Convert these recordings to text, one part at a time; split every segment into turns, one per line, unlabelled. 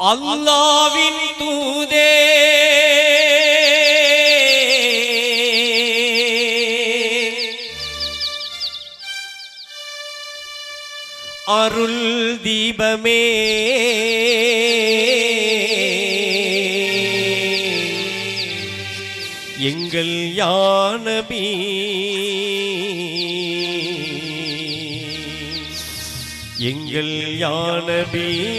அல்லாவின் தூதே. அருள் தீபமே. எங்கள் யானபி. எங்கள் யானபீ.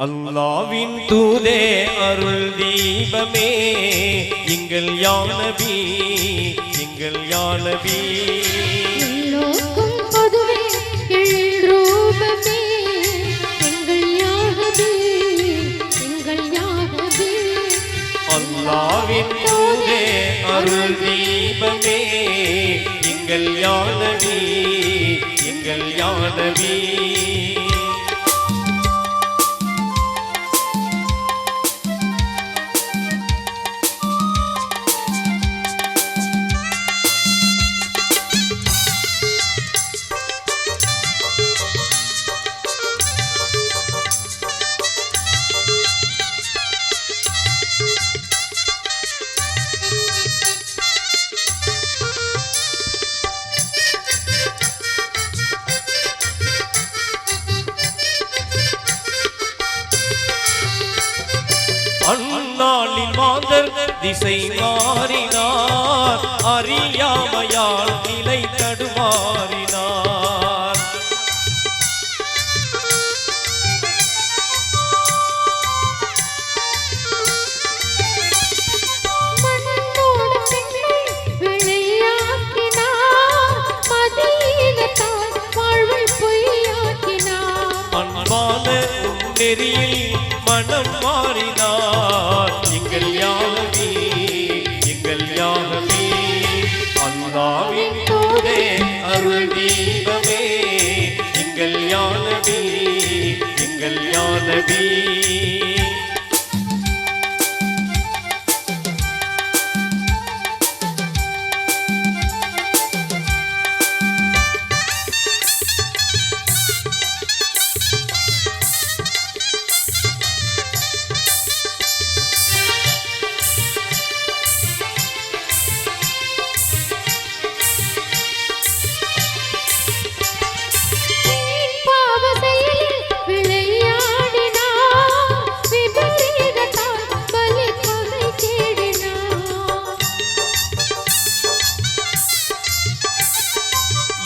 அல்லாவின் தூதே அருள் தீபமே. எங்கள் யானபி எங்கள் யானபி. அல்லாவின் தூதே அருள் தீபமே. எங்கள் யானபி எங்கள் யானபி. திசை மாறினார். அறியாமையால் நிலை தடுமாறினார். அன்பான நெறியில் மனம் மாறினார். தெய்வமே எங்கள் யானபி எங்கள்
யானபி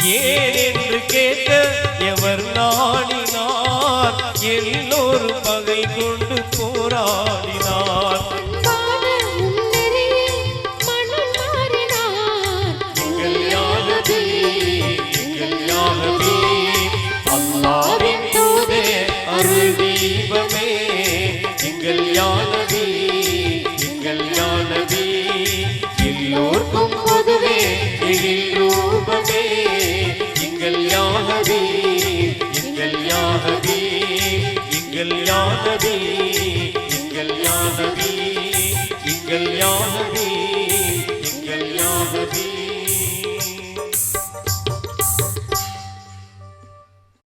ஏன் என்று கேட்க எவர் நாடினார்? எல்லோரும் பகை கொண்டு போராடினார். எங்கள் எங்கள் அல்லாவின் தூதே அருள் தீபமே. யாதவி எங்கள் யாதவி எங்கள் யாதவி எங்கள் யாதவி எங்கள்